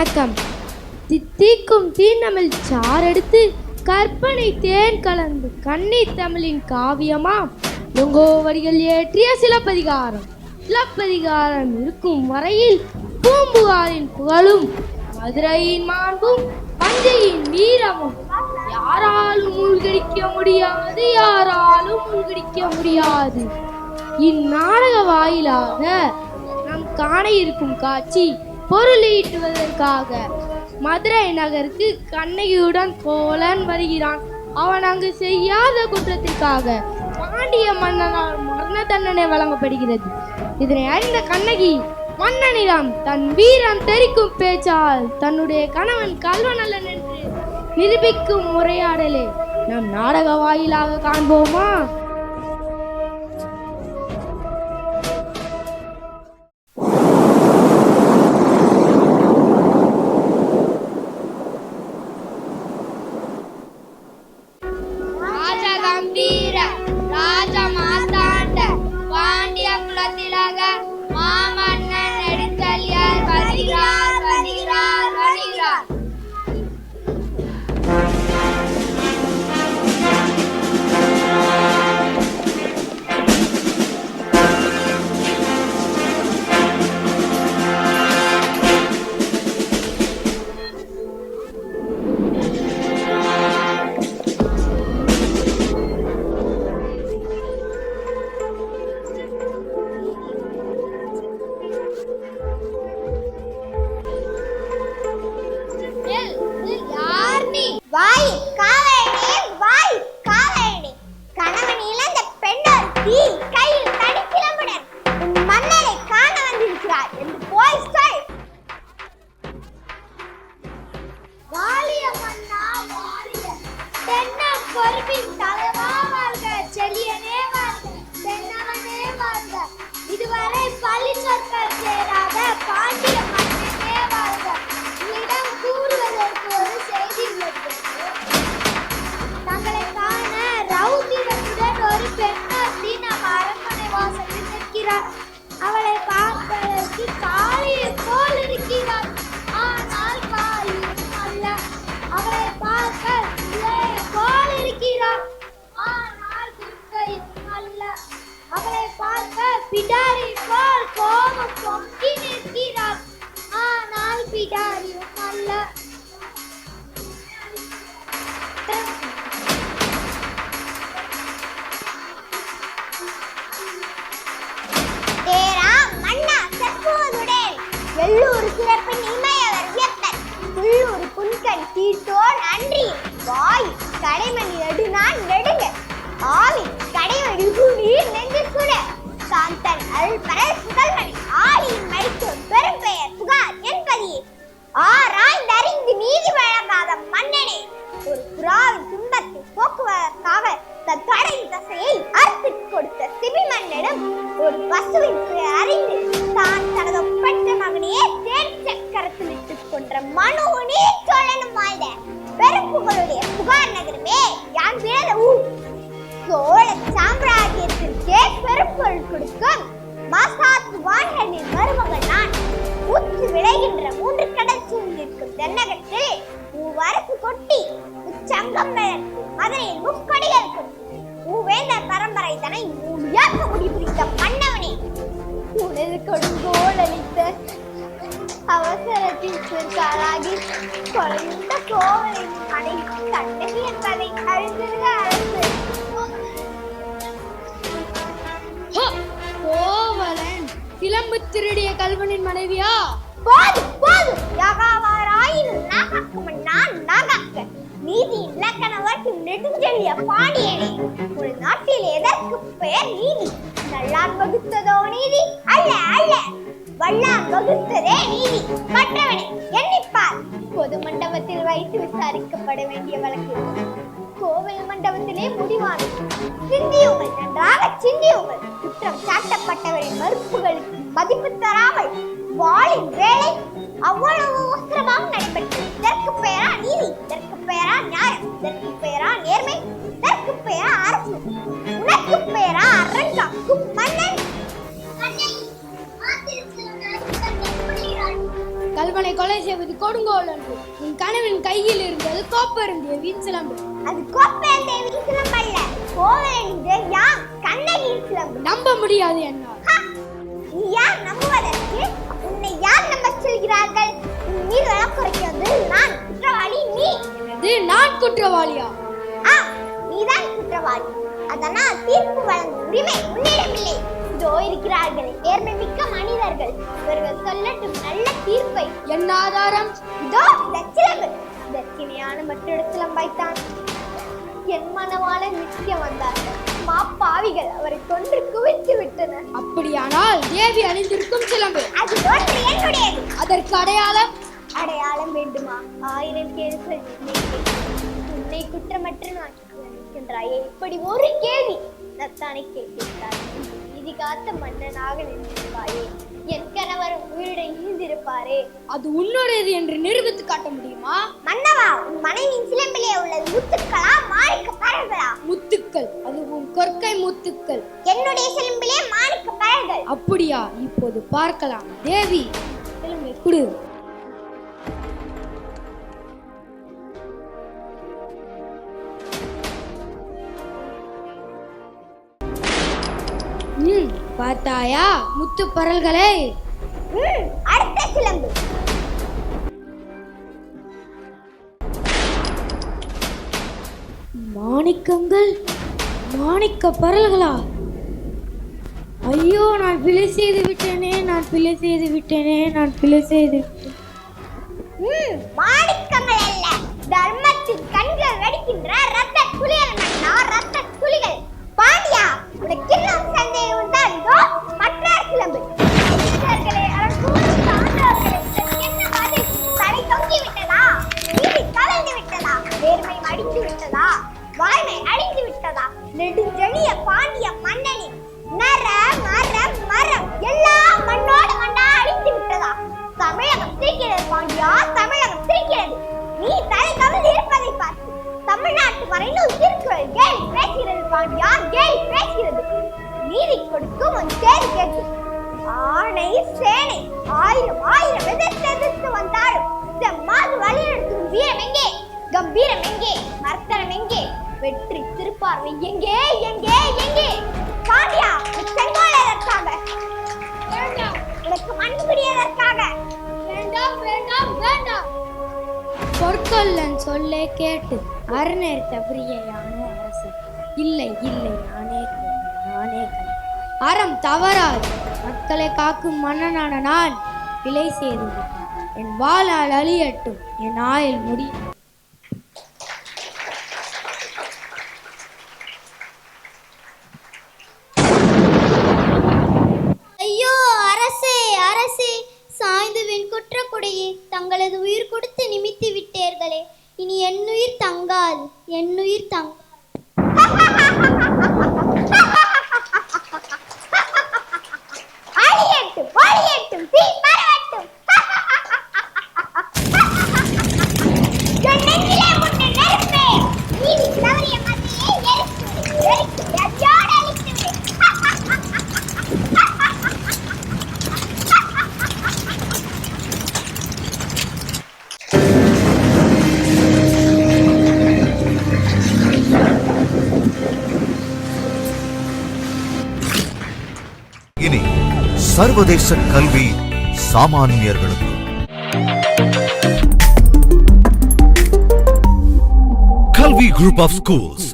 வணக்கம். தித்திக்கும் தீநமிழ் சாரெடுத்து கற்பனை தேன் கலந்து கண்ணீர் தமிழின் காவியமா? நுங்கோவடிகள் ஏற்றிய சிலப்பதிகாரம். சிலப்பதிகாரம் இருக்கும் வரையில் பூம்புகாரின் புகழும் மதுரையின் மாண்பும் தஞ்சையின் வீரமும். யாராலும் மூழ்கடிக்க முடியாது யாராலும் மூழ்கடிக்க முடியாது. இந்நாடக வாயிலாக நாம் காண இருக்கும் காட்சி பொருளீட்டுவதற்காக மதுரை நகருக்கு கண்ணகியுடன் கோலன் வருகிறான். அவன் அங்கு செய்யாத குற்றத்திற்காக பாண்டிய மன்னனால் மரண தண்டனை வழங்கப்படுகிறது. இதனை அறிந்த கண்ணகி மன்னனிடம் தன் வீரம் தெரிக்கும் பேச்சால் தன்னுடைய கணவன் கல்வனல்லன் என்று நிரூபிக்கும் உரையாடலே நம் நாடக வாயிலாக காண்போமா? தென்ன பொறுப்பின் தலைவா வாழ்க செலியனே வாழ்க தென்னவனே வாழ்க. இதுவரை பள்ளி சொற்கள் சேராத பாண்டிய மன்னனே வாழ்க. இடம் கூறுவதற்கு ஒரு Pidari Falco, Constantine Giras, Anal Pidari. மதுரையில் முக்கொடிகள் கொட்டி மூவேந்தர் பரம்பரை தனை மூடியாக்க முடிபிடித்த மன்னவனே. உனது கொடுங்கோல் அளித்த அவசரத்தில் சிறுகாலாகி கொலைந்த கோவலின் மனை கண்ணகி என்பதை அறிந்திருந்த அரசு! கோவலன் சிலம்பு திருடிய கல்வனின் மனைவியா? போது போது. யகாவாராயினும் நாகாக்கும் நான் நாகாக்க நீதி இலக்கண வர்க்கும் நெடுஞ்செழிய பாடியனே. ஒரு நாட்டில் எதற்கு பெயர் நீதி? நல்லார் வகுத்ததோ நீதி? அல்ல அல்ல. வல்லார் வகுத்ததே நீதி. மற்றவனை எண்ணிப்பார். பொது மண்டபத்தில் வைத்து விசாரிக்கப்பட வேண்டிய வழக்கு கோவில் மண்டபத்திலே முடிவானது. சிந்தியுங்கள் நன்றாக சிந்தியுங்கள். குற்றம் சாட்டப்பட்டவரின் மறுப்புகளுக்கு மதிப்பு தராமல் வாளின் வேலை அவ்வளவு அவசரமாக நடைபெற்றது. இதற்கு பெயரா நீதி இதற்கு பெயரா நியாயம் இதற்கு பெயரா நேர்மை இதற்கு பெயரா அரசு உனக்கு பெயரா அரங்காக்கும் மன்னன். கல்வனை கொலை செய்வது கொடுங்கோல் என்று. உன் கனவின் கையில் இருந்தது கோப்பருந்திய வீண் சிலம்பு அது கோப்பையன் தேவியின் சிலம்பல்ல கோவலன் யாம் கண்ணகியின் சிலம்பு. நம்ப முடியாது என்னால்! நீ யார் நம்புவதற்கு? யார் நம்பச் சொல்கிறார்கள்? உன் மீது வழக்குரைக்கிறது நான் குற்றவாளி நீ? இது நான் குற்றவாளியா? ஆ நீதான் குற்றவாளி. அதனால் தீர்ப்பு வழங்கும் உரிமை உன்னிடமில்லை. இதோ இருக்கிறார்களே நேர்மை மிக்க மனிதர்கள். இவர்கள் சொல்லட்டும் நல்ல தீர்ப்பை. என்ன ஆதாரம்? இதோ இந்த சிலம்பு. தட்சிணையான மற்றொரு சிலம்பைத்தான் என் மனவாள நிச்சயம் வந்தார்கள் மாப்பாவிகள் அவரை கொன்று குவித்து விட்டனர். அப்படியானால் தேவி அணிந்திருக்கும் சிலம்பு. அது என்னுடையது. அதற்கு அடையாளம்? அடையாளம் வேண்டுமா? ஆயிரம் கேள்விகள். உன்னை குற்றமற்ற நான் நிற்கின்றாயே இப்படி ஒரு கேள்வி நத்தானை கேட்கின்றாய். நீதி காத்த மன்னனாக நின்றிருப்பாயே. என் கணவர் உயிருடன் இருந்திருப்பாரே அது உன்னுடையது என்று நிரூபித்து காட்ட முடியுமா? மன்னவா உன் மனைவியின் சிலம்பிலே உள்ளது முத்துக்களா மாணிக்க பறல்களா முத்துக்கள் அது உன் கொற்கை முத்துக்கள். என்னுடைய சிலம்பிலே மாணிக்க பறல்கள் அப்படியா? இப்போது பார்க்கலாம். தேவி சிலம்பை குடு பார்த்தாயா? முத்து பரல்களே. அடுத்த சிலம்பு. மாணிக்கங்கள் மாணிக்க பரல்களா? ஐயோ நான் பிழை செய்து விட்டேனே நான் பிழை செய்து விட்டேனே நான் பிழை செய்து விட்டேனே. வாய்மை அழிந்து விட்டதா? நெடுஞ்செழிய பாண்டிய மன்னனின் நர மர மரம் எல்லா மண்ணோடு மண்ணா அழிந்து விட்டதா? தமிழகம் சிரிக்கிறது பாண்டியா தமிழகம் சிரிக்கிறது. நீ தலை கவிழ்ந்து இருப்பதை பார்த்து தமிழ்நாட்டு மறைநூல் திருக்குறள் கேலி பேசுகிறது பாண்டியா கேலி பேசுகிறது. நீதி கொடுக்கும் உன் தேடி கேட்டு. ஆணை சேனை ஆயிரம் ஆயிரம் எதிர்த்து வந்தாலும் செம்மாது வழிநடத்தும் வீரம் எங்கே? கம்பீரம் எங்கே? மர்த்தனம் எங்கே? வெற்றி திருப்பார்வை. எங்கே எங்கே எங்கே? பாண்டியா செங்கோலை இருக்காங்க வேண்டாம். உனக்கு மண்புடி எதற்காக? வேண்டாம் வேண்டாம் வேண்டாம். பொற்கொல்லன் சொல்லே கேட்டு அரணர் தவறியான அரசு. இல்லை இல்லை நானே நானே கல் அறம் தவறாது. மக்களை காக்கும் மன்னனான நான் பிழை செய்து என் வாழால் அழியட்டும். என் ஆயில் முடியும் ஐயோ அரசே அரசே சாய்ந்து வெண்குற்ற கொடையே தங்களது உயிர் கொடுத்து நிமித்தி விட்டீர்களே. இனி என்னுயிர் தங்காது என்னுயிர் தங். அழியட்டும் ஒழியட்டும் தீ பரவட்டும் சர்வதேச கல்வி சாமானியர்களுக்கு. கல்வி குரூப் ஆஃப் ஸ்கூல்ஸ்